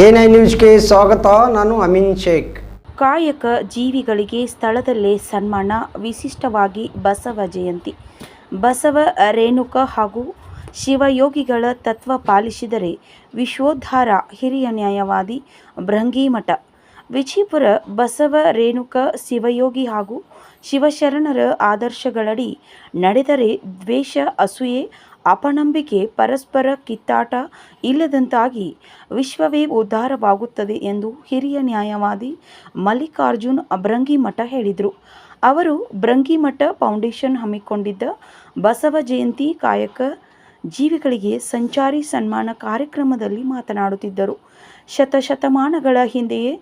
I ನ್ಯೂಸ್ಗೆ ಸ್ವಾಗತ, ನಾನು ಅಮಿನ್ ಶೇಖ್. ಕಾಯಕ ಜೀವಿಗಳಿಗೆ ಸ್ಥಳದಲ್ಲೇ ಸನ್ಮಾನ, ವಿಶಿಷ್ಟವಾಗಿ ಬಸವ ಜಯಂತಿ. ಬಸವ, ರೇಣುಕ ಹಾಗೂ ಶಿವಯೋಗಿಗಳ ತತ್ವ ಪಾಲಿಸಿದರೆ ವಿಶ್ವೋದ್ಧಾರ, ಹಿರಿಯ ನ್ಯಾಯವಾದಿ ಭೃಂಗಿಮಠ ವಿಜಯಪುರ, ಬಸವ, ರೇಣುಕ, ಶಿವಯೋಗಿ ಹಾಗೂ ಶಿವಶರಣರ ಆದರ್ಶಗಳಡಿ ನಡೆದರೆ ದ್ವೇಷ, ಅಸೂಯೆ ಅಪನಂಬಿಕೆ, ಪರಸ್ಪರ ಕಿತ್ತಾಟ ಇಲ್ಲದಂತಾಗಿ ವಿಶ್ವವೇ ಉದ್ಧಾರವಾಗುತ್ತದೆ ಎಂದು ಹಿರಿಯ ನ್ಯಾಯವಾದಿ ಮಲ್ಲಿಕಾರ್ಜುನ್ ಅಭ್ರಂಗಿಮಠ ಹೇಳಿದರು. ಅವರು ಬ್ರಂಗಿಮಠ ಫೌಂಡೇಶನ್ ಹಮ್ಮಿಕೊಂಡಿದ್ದ ಬಸವ ಜಯಂತಿ ಕಾಯಕ ಜೀವಿಗಳಿಗೆ ಸಂಚಾರಿ ಸನ್ಮಾನ ಕಾರ್ಯಕ್ರಮದಲ್ಲಿ ಮಾತನಾಡುತ್ತಿದ್ದರು. ಶತಶತಮಾನಗಳ ಹಿಂದೆಯೇ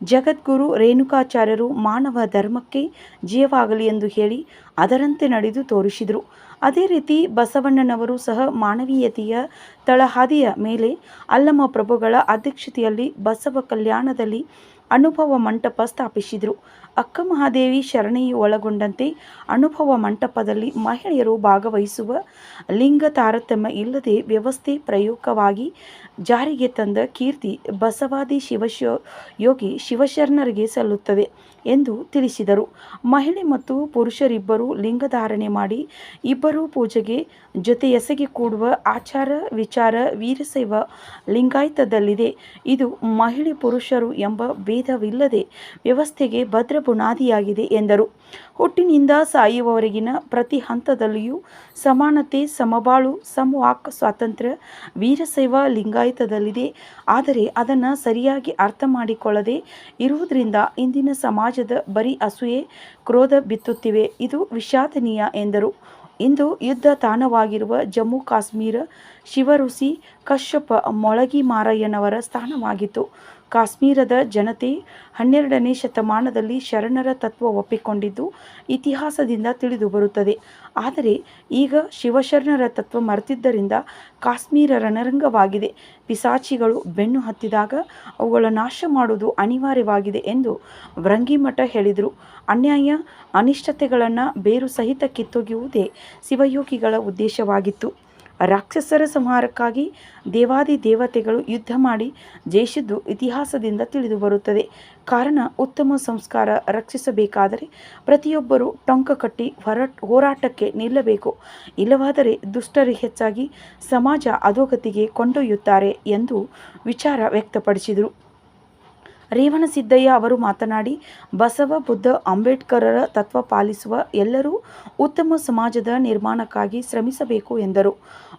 ಜಗದ್ಗುರು ರೇಣುಕಾಚಾರ್ಯರು ಮಾನವ ಧರ್ಮಕ್ಕೆ ಜೀವವಾಗಲಿ ಎಂದು ಹೇಳಿ ಅದರಂತೆ ನಡೆದು ತೋರಿಸಿದರು. ಅದೇ ರೀತಿ ಬಸವಣ್ಣನವರು ಸಹ ಮಾನವೀಯತೆಯ ತಳಹಾದಿಯ ಮೇಲೆ ಅಲ್ಲಮ ಪ್ರಭುಗಳ ಅಧ್ಯಕ್ಷತೆಯಲ್ಲಿ ಬಸವ ಕಲ್ಯಾಣದಲ್ಲಿ ಅನುಭವ ಮಂಟಪ ಸ್ಥಾಪಿಸಿದರು. ಅಕ್ಕ ಮಹಾದೇವಿ ಶರಣೆಯು ಒಳಗೊಂಡಂತೆ ಅನುಭವ ಮಂಟಪದಲ್ಲಿ ಮಹಿಳೆಯರು ಭಾಗವಹಿಸುವ ಲಿಂಗ ತಾರತಮ್ಯ ಇಲ್ಲದೆ ವ್ಯವಸ್ಥೆ ಪ್ರಯೋಗವಾಗಿ ಜಾರಿಗೆ ತಂದ ಕೀರ್ತಿ ಬಸವಾದಿ ಶಿವಶೋ ಯೋಗಿ ಶಿವಶರಣರಿಗೆ ಸಲ್ಲುತ್ತದೆ ಎಂದು ತಿಳಿಸಿದರು. ಮಹಿಳೆ ಮತ್ತು ಪುರುಷರಿಬ್ಬರು ಲಿಂಗಧಾರಣೆ ಮಾಡಿ ಇಬ್ಬರೂ ಪೂಜೆಗೆ ಜೊತೆ ಎಸಗಿ ಕೂಡುವ ಆಚಾರ ವಿಚಾರ ವೀರಶೈವ ಲಿಂಗಾಯತದಲ್ಲಿದೆ. ಇದು ಮಹಿಳೆ ಪುರುಷರು ಎಂಬ ಭೇದವಿಲ್ಲದೆ ವ್ಯವಸ್ಥೆಗೆ ಭದ್ರ ಬುನಾದಿಯಾಗಿದೆ ಎಂದರು. ಹುಟ್ಟಿನಿಂದ ಸಾಯುವವರೆಗಿನ ಪ್ರತಿ ಹಂತದಲ್ಲಿಯೂ ಸಮಾನತೆ, ಸಮಬಾಳು, ಸಮವಾಕ್ ಸ್ವಾತಂತ್ರ್ಯ, ವೀರಶೈವ ಲಿಂಗಾಯತದಲ್ಲಿದೆ. ಆದರೆ ಅದನ್ನು ಸರಿಯಾಗಿ ಅರ್ಥ ಮಾಡಿಕೊಳ್ಳದೆ ಇರುವುದರಿಂದ ಇಂದಿನ ಸಮಾಜದ ಬರಿ ಅಸೂಯೆ, ಕ್ರೋಧ ಬಿತ್ತುತ್ತಿವೆ. ಇದು ವಿಷಾದನೀಯ ಎಂದರು. ಇಂದು ಯುದ್ಧ ತಾಣವಾಗಿರುವ ಜಮ್ಮು ಕಾಶ್ಮೀರ ಶಿವಋಷಿ ಕಶ್ಯಪ ಮೊಳಗಿ ಮಾರಯ್ಯನವರ ಸ್ಥಾನವಾಗಿತ್ತು. ಕಾಶ್ಮೀರದ ಜನತೆ ಹನ್ನೆರಡನೇ ಶತಮಾನದಲ್ಲಿ ಶರಣರ ತತ್ವ ಒಪ್ಪಿಕೊಂಡಿದ್ದು ಇತಿಹಾಸದಿಂದ ತಿಳಿದು ಬರುತ್ತದೆ. ಆದರೆ ಈಗ ಶಿವಶರಣರ ತತ್ವ ಮರೆತಿದ್ದರಿಂದ ಕಾಶ್ಮೀರ ರಣರಂಗವಾಗಿದೆ. ಪಿಸಾಚಿಗಳು ಬೆನ್ನು ಹತ್ತಿದಾಗ ಅವುಗಳ ನಾಶ ಮಾಡುವುದು ಅನಿವಾರ್ಯವಾಗಿದೆ ಎಂದು ವೃಂಗಿಮಠ ಹೇಳಿದರು. ಅನ್ಯಾಯ, ಅನಿಷ್ಟತೆಗಳನ್ನು ಬೇರು ಸಹಿತ ಕಿತ್ತೊಗೆಯುವುದೇ ಶಿವಯೋಗಿಗಳ ಉದ್ದೇಶವಾಗಿತ್ತು. ರಾಕ್ಷಸರ ಸಂಹಾರಕ್ಕಾಗಿ ದೇವಾದಿ ದೇವತೆಗಳು ಯುದ್ಧ ಮಾಡಿ ಜಯಿಸಿದ್ದು ಇತಿಹಾಸದಿಂದ ತಿಳಿದು ಬರುತ್ತದೆ. ಕಾರಣ, ಉತ್ತಮ ಸಂಸ್ಕಾರ ರಕ್ಷಿಸಬೇಕಾದರೆ ಪ್ರತಿಯೊಬ್ಬರೂ ಟೊಂಕ ಕಟ್ಟಿ ಹೊರಟ್, ಹೋರಾಟಕ್ಕೆ ನಿಲ್ಲಬೇಕು. ಇಲ್ಲವಾದರೆ ದುಷ್ಟರು ಹೆಚ್ಚಾಗಿ ಸಮಾಜ ಅಧೋಗತಿಗೆ ಕೊಂಡೊಯ್ಯುತ್ತಾರೆ ಎಂದು ವಿಚಾರ ವ್ಯಕ್ತಪಡಿಸಿದರು. ರೇವಣಸಿದ್ದಯ್ಯ ಅವರು ಮಾತನಾಡಿ, ಬಸವ, ಬುದ್ಧ, ಅಂಬೇಡ್ಕರರ ತತ್ವ ಪಾಲಿಸುವ ಎಲ್ಲರೂ ಉತ್ತಮ ಸಮಾಜದ ನಿರ್ಮಾಣಕ್ಕಾಗಿ ಶ್ರಮಿಸಬೇಕು ಎಂದರು.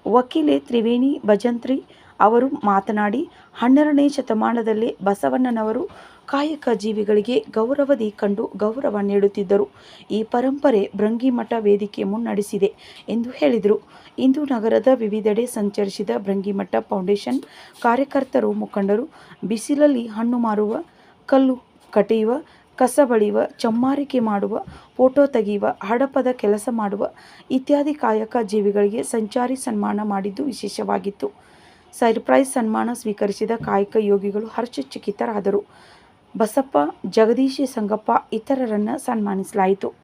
ವಕೀಲೆ ತ್ರಿವೇಣಿ ಭಜಂತ್ರಿ ಅವರು ಮಾತನಾಡಿ, ಹನ್ನೆರಡನೇ ಶತಮಾನದಲ್ಲಿ ಬಸವಣ್ಣನವರು ಕಾಯಕ ಜೀವಿಗಳಿಗೆ ಗೌರವದಿ ಕಂಡು ಗೌರವ ನೀಡುತ್ತಿದ್ದರು. ಈ ಪರಂಪರೆ ಭೃಂಗಿಮಠ ವೇದಿಕೆ ಮುನ್ನಡೆಸಿದೆ ಎಂದು ಹೇಳಿದರು. ಇಂದು ನಗರದ ವಿವಿಧೆಡೆ ಸಂಚರಿಸಿದ ಭೃಂಗಿಮಠ ಫೌಂಡೇಶನ್ ಕಾರ್ಯಕರ್ತರು, ಮುಖಂಡರು, ಬಿಸಿಲಲ್ಲಿ ಹಣ್ಣು ಮಾರುವ, ಕಲ್ಲು ಕಟೆಯುವ, ಕಸ ಬಳಿಯುವ, ಚಮ್ಮಾರಿಕೆ ಮಾಡುವ, ಫೋಟೋ ತೆಗೆಯುವ, ಹಡಪದ ಕೆಲಸ ಮಾಡುವ ಇತ್ಯಾದಿ ಕಾಯಕ ಜೀವಿಗಳಿಗೆ ಸಂಚಾರಿ ಸನ್ಮಾನ ಮಾಡಿದ್ದು ವಿಶೇಷವಾಗಿತ್ತು. ಸರ್ಪ್ರೈಸ್ ಸನ್ಮಾನ ಸ್ವೀಕರಿಸಿದ ಕಾಯಕ ಯೋಗಿಗಳು ಹರ್ಷಚಕಿತರಾದರು. ಬಸಪ್ಪ ಜಗದೀಶಿ ಸಂಗಪ್ಪ ಇತರರನ್ನು ಸನ್ಮಾನಿಸಲಾಯಿತು.